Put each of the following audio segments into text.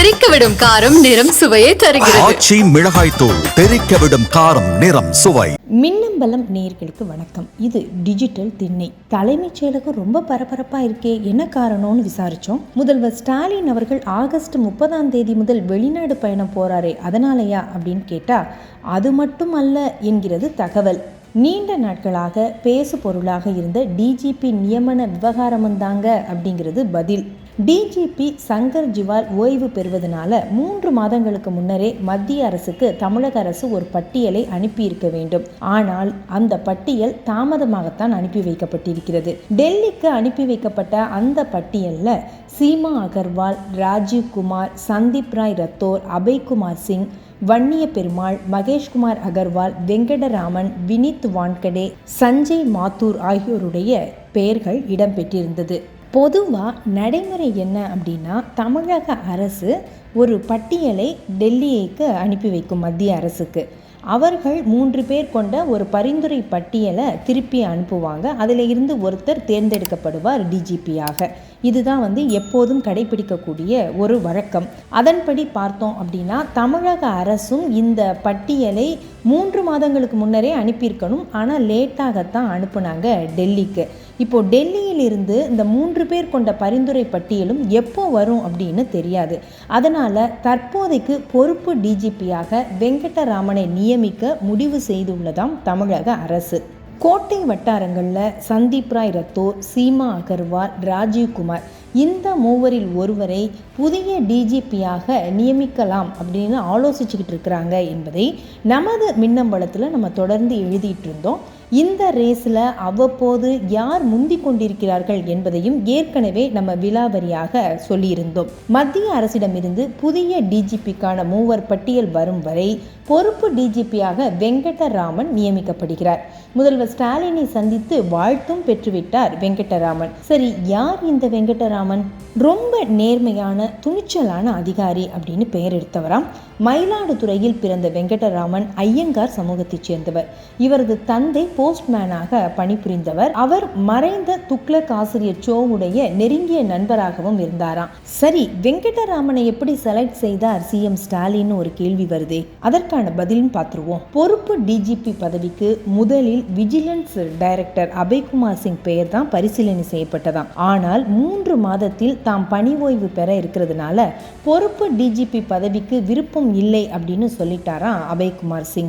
தெறிக்க விடும் காரம் நிறம் சுவையை தருகிறது. ஆச்சி மிளகாய் தூள் தெறிக்க விடும் காரம் நிறம் சுவை. மின்னம்பலம் நேயர்களுக்கு வணக்கம். இது டிஜிட்டல் திண்ணை. தலைமைச் செயலகம் ரொம்ப பரபரப்பாக இருக்கே என்ன காரணம்னு விசாரித்தோம் முதல்வர் ஸ்டாலின் அவர்கள் ஆகஸ்ட் முப்பதாம் தேதி முதல் வெளிநாடு பயணம் போறாரே அதனாலயா அப்படின்னு கேட்டால் அது மட்டும் அல்ல என்கிறது தகவல். நீண்ட நாட்களாக பேசு பொருளாக இருந்த டிஜிபி நியமன விவகாரமும் தாங்க அப்படிங்கிறது பதில். டிஜிபி சங்கர் ஜிவால் ஓய்வு பெறுவதனால மூன்று மாதங்களுக்கு முன்னரே மத்திய அரசுக்கு தமிழக அரசு ஒரு பட்டியலை அனுப்பியிருக்க வேண்டும். ஆனால் அந்த பட்டியல் தாமதமாகத்தான் அனுப்பி வைக்கப்பட்டிருக்கிறது. டெல்லிக்கு அனுப்பி வைக்கப்பட்ட அந்த பட்டியலில் சீமா அகர்வால் ராஜீவ் குமார் சந்தீப் ராய் ரத்தோர் அபய்குமார் சிங் வன்னிய பெருமாள் மகேஷ்குமார் அகர்வால் வெங்கடராமன் வினித் வான்கடே சஞ்சய் மாத்தூர் ஆகியோருடைய பெயர்கள் இடம்பெற்றிருந்தது. பொதுவாக நடைமுறை என்ன அப்படின்னா தமிழக அரசு ஒரு பட்டியலை டெல்லிக்கு அனுப்பி வைக்கும் மத்திய அரசுக்கு. அவர்கள் மூன்று பேர் கொண்ட ஒரு பரிந்துரை பட்டியலை திருப்பி அனுப்புவாங்க. அதில் இருந்து ஒருத்தர் தேர்ந்தெடுக்கப்படுவார் டிஜிபியாக இதுதான் வந்து எப்போதும் கடைபிடிக்கக்கூடிய ஒரு வழக்கம். அதன்படி பார்த்தோம் அப்படின்னா தமிழக அரசும் இந்த பட்டியலை மூன்று மாதங்களுக்கு முன்னரே அனுப்பியிருக்கணும். ஆனால் லேட்டாகத்தான் அனுப்புனாங்க டெல்லிக்கு. இப்போ டெல்லியிலிருந்து இந்த மூன்று பேர் கொண்ட பரிந்துரை பட்டியலும் எப்போ வரும் அப்படின்னு தெரியாது. அதனால் தற்போதைக்கு பொறுப்பு டிஜிபியாக வெங்கடராமனை நியமிக்க முடிவு செய்துள்ளதாம் தமிழக அரசு. கோட்டை வட்டாரங்களில் சந்தீப் ராய் ரத்தோர் சீமா அகர்வால் ராஜீவ்குமார் இந்த மூவரில் ஒருவரை புதிய டிஜிபியாக நியமிக்கலாம் அப்படின்னு ஆலோசிச்சுக்கிட்டு இருக்கிறாங்க என்பதை நமது மின்னம்பலத்தில் நம்ம தொடர்ந்து எழுதிட்டு இருந்தோம். இந்த ரேஸில் அவ்வப்போது யார் முந்தி கொண்டிருக்கிறார்கள் என்பதையும் ஏற்கனவே நம்ம விலாவரியாக சொல்லியிருந்தோம். மத்திய அரசிடமிருந்து புதிய டிஜிபிக்கான மூவர் பட்டியல் வரும் வரை பொறுப்பு டிஜிபியாக வெங்கடராமன் நியமிக்கப்படுகிறார். முதல்வர் ஸ்டாலினை சந்தித்து வாழ்த்தும் பெற்றுவிட்டார் வெங்கடராமன். சரி யார் இந்த வெங்கடராமன்? ரொம்ப நேர்மையான துணிச்சலான அதிகாரி அப்படின்னு பெயர் எடுத்தவராம். மயிலாடுதுறையில் பிறந்த வெங்கடராமன் ஐயங்கார் சமூகத்தைச் சேர்ந்தவர். இவரது தந்தை போஸ்ட்மேனாக பணிபுரிந்தவர் அவர் மறைந்த துக்ளக் ஆசிரியர் சோவுடைய நெருங்கிய நண்பராகவும் இருந்தாராம். சரி வெங்கடராமனை எப்படி செலக்ட் செய்தார் சிஎம் ஸ்டாலின் ஒரு கேள்வி வருதே. அதற்கான பதிலும் பார்த்துருவோம். பொறுப்பு டிஜிபி பதவிக்கு முதலில் விஜிலன்ஸ் டைரக்டர் அபய்குமார் சிங் பெயர் தான் பரிசீலனை செய்யப்பட்டதாம். ஆனால் மூன்று மாதத்தில் தாம் பணி ஓய்வு பெற இருக்கிறதுனால பொறுப்பு டிஜிபி பதவிக்கு விருப்பம் இல்லை அப்படின்னு சொல்லிட்டாராம் அபய்குமார் சிங்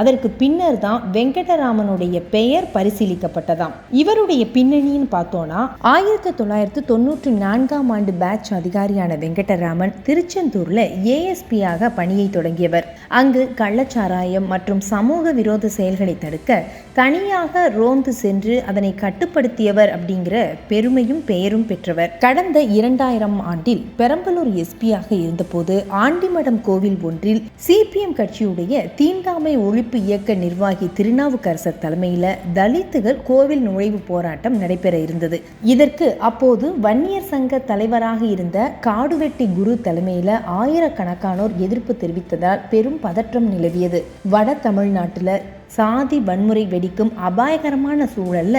அதற்கு பின்னர் தான் வெங்கடராமனுடைய இவருடைய பெயர் பரிசீலிக்கப்பட்டதாம். இவருடைய பின்னணின்னு பார்த்தோன்னா ஆயிரத்தி தொள்ளாயிரத்து தொண்ணூற்றி நான்காம் ஆண்டு பேட்ச் அதிகாரியான வெங்கடராமன் திருச்செந்தூரில் ஏஎஸ்பியாக பணியை தொடங்கியவர். அங்கு கள்ளச்சாராயம் மற்றும் சமூக விரோத செயல்களை தடுக்க தனியாக ரோந்து சென்று அதனை கட்டுப்படுத்தியவர் அப்படிங்கிற பெருமையும் பெயரும் பெற்றவர். கடந்த இரண்டாயிரம் ஆண்டில் பெரம்பலூர் எஸ்பியாக இருந்தபோது ஆண்டிமடம் கோவில் ஒன்றில் சிபிஎம் கட்சியுடைய தீண்டாமை ஒழிப்பு இயக்க நிர்வாகி திருநாவுக்கரசர் தலைமை தலைமையில் தலித்துகள் கோவில் நுழைவு போராட்டம் நடைபெற இருந்தது. இதற்கு அப்போது வன்னியர் சங்க தலைவராக இருந்த காடுவெட்டி குரு தலைமையில் ஆயிரக்கணக்கானோர் எதிர்ப்பு தெரிவித்ததால் பெரும் பதற்றம் நிலவியது. வட தமிழ்நாட்டில் சாதி வன்முறை வெடிக்கும் அபாயகரமான சூழல்ல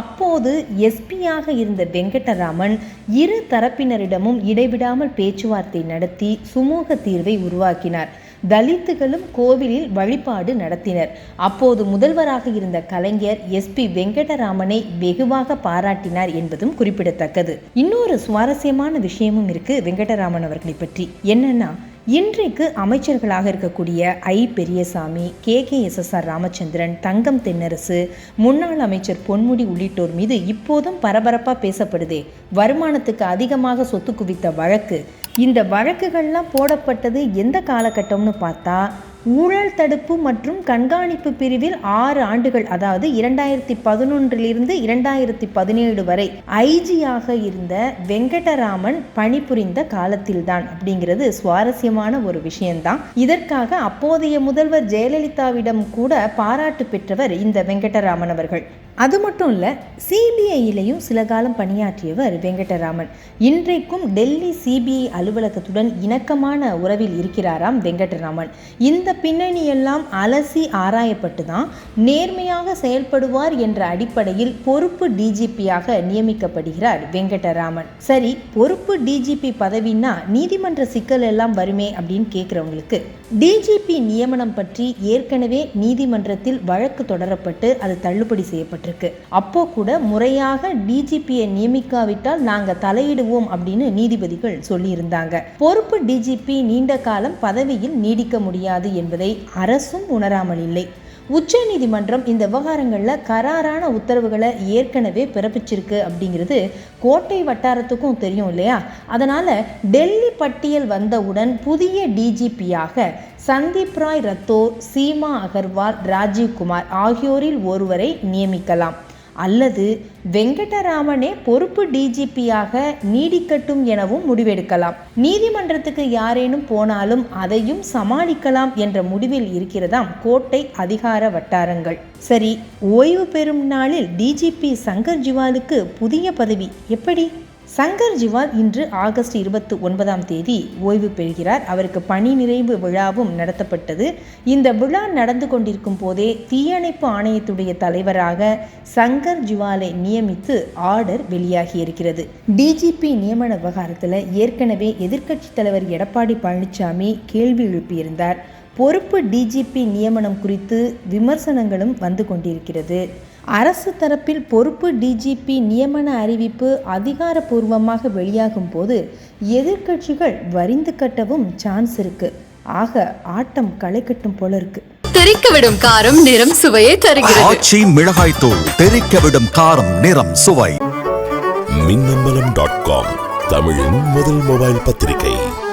அப்போது எஸ்பியாக இருந்த வெங்கடராமன் இரு தரப்பினரிடமும் இடைவிடாமல் பேச்சுவார்த்தை நடத்தி சுமூக தீர்வை உருவாக்கினார். தலித்துகளும் கோவிலில் வழிபாடு நடத்தினர். அப்போது முதல்வராக இருந்த கலைஞர் எஸ்பி வெங்கடராமனை வெகுவாக பாராட்டினார் என்பதும் குறிப்பிடத்தக்கது. இன்னொரு சுவாரஸ்யமான விஷயமும் இருக்கு வெங்கடராமன் அவர்களை பற்றி. என்னன்னா இன்றைக்கு அமைச்சர்களாக இருக்கக்கூடிய I. Periyasamy K. K. S. S. R. Ramachandran Thangam Thennarasu முன்னாள் அமைச்சர் பொன்முடி உள்ளிட்டோர் மீது இப்போதும் பரபரப்பாக பேசப்படுதே. வருமானத்துக்கு அதிகமாக சொத்து குவித்த வழக்கு இந்த வழக்குகள்லாம் போடப்பட்டது எந்த காலகட்டம்னு பார்த்தா ஊழல் தடுப்பு மற்றும் கண்காணிப்பு பிரிவில் ஆறு ஆண்டுகள் அதாவது இரண்டாயிரத்தி பதினொன்றிலிருந்து இரண்டாயிரத்தி பதினேழு வரை ஐஜியாக இருந்த வெங்கடராமன் பணிபுரிந்த காலத்தில்தான். அப்படிங்கிறது சுவாரஸ்யமான ஒரு விஷயம்தான். இதற்காக அப்போதைய முதல்வர் ஜெயலலிதாவிடம் கூட பாராட்டு பெற்றவர் இந்த வெங்கடராமன் அவர்கள். அது மட்டும் இல்லை சிபிஐயிலையும் சில காலம் பணியாற்றியவர் வெங்கடராமன். இன்றைக்கும் டெல்லி சிபிஐ அலுவலகத்துடன் இணக்கமான உறவில் இருக்கிறாராம் வெங்கடராமன். இந்த பின்னணியெல்லாம் அலசி ஆராயப்பட்டு தான் நேர்மையாக செயல்படுவார் என்ற அடிப்படையில் பொறுப்பு டிஜிபியாக நியமிக்கப்படுகிறார் வெங்கடராமன். சரி பொறுப்பு டிஜிபி பதவின்னா நீதிமன்ற சிக்கல் எல்லாம் வருமே அப்படின்னு கேட்குறவங்களுக்கு டிஜிபி நியமனம் பற்றி ஏற்கனவே நீதிமன்றத்தில் வழக்கு தொடரப்பட்டு அது தள்ளுபடி செய்யப்பட்டிருக்கு அப்போ கூட முறையாக டிஜிபியை நியமிக்காவிட்டால் நாங்கள் தலையிடுவோம் அப்படின்னு நீதிபதிகள் சொல்லியிருந்தாங்க. பொறுப்பு டிஜிபி நீண்ட காலம் பதவியில் நீடிக்க முடியாது என்பதை அரசும் உணராமல் இல்லை. உச்சநீதிமன்றம் இந்த விவகாரங்களில் கராரான உத்தரவுகளை ஏற்கனவே பிறப்பிச்சிருக்கு அப்படிங்கிறது கோட்டை வட்டாரத்துக்கும் தெரியும் இல்லையா? அதனால் டெல்லி பட்டியல் வந்தவுடன் புதிய டிஜிபியாக சந்தீப் ராய் ரத்தோர் சீமா அகர்வால் ராஜீவ்குமார் ஆகியோரில் ஒருவரை நியமிக்கலாம். அல்லது வெங்கடராமனே பொறுப்பு டிஜிபியாக நீடிக்கட்டும் எனவும் முடிவெடுக்கலாம். நீதிமன்றத்துக்கு யாரேனும் போனாலும் அதையும் சமாளிக்கலாம் என்ற முடிவில் இருக்கிறதாம் கோட்டை அதிகார வட்டாரங்கள். சரி ஓய்வு பெறும் நாளில் டிஜிபி சங்கர் ஜிவாலுக்கு புதிய பதவி எப்படி? சங்கர் ஜிவால் இன்று ஆகஸ்ட் இருபத்தி ஒன்பதாம் தேதி ஓய்வு பெறுகிறார். அவருக்கு பணி நிறைவு விழாவும் நடத்தப்பட்டது. இந்த விழா நடந்து கொண்டிருக்கும் போதே தீயணைப்பு ஆணையத்துடைய தலைவராக சங்கர் ஜிவாலை நியமித்து ஆர்டர் வெளியாகி இருக்கிறது. டிஜிபி நியமன விவகாரத்தில் ஏற்கனவே எதிர்க்கட்சித் தலைவர் எடப்பாடி பழனிசாமி கேள்வி எழுப்பியிருந்தார். பொறுப்பு டிஜிபி நியமனம் குறித்து விமர்சனங்களும் வந்து கொண்டிருக்கிறது. அரசு தரப்பில் பொறுப்பு டிஜிபி நியமன அறிவிப்பு அதிகாரப்பூர்வமாக வெளியாகும் போது எதிர்க்கட்சிகள் வரிந்து கட்டவும் சான்ஸ் இருக்கு. ஆக ஆட்டம் களை கட்டும் போல இருக்கு. விடும் காரம் நிறம் சுவையை தருகிறது. ஆச்சி மிளகாய் தூள் தெறிக்க விடும் காரம் நிறம் சுவை. மின்னம்பலம் டாட் காம் தமிழின் முதல் மொபைல் பத்திரிகை.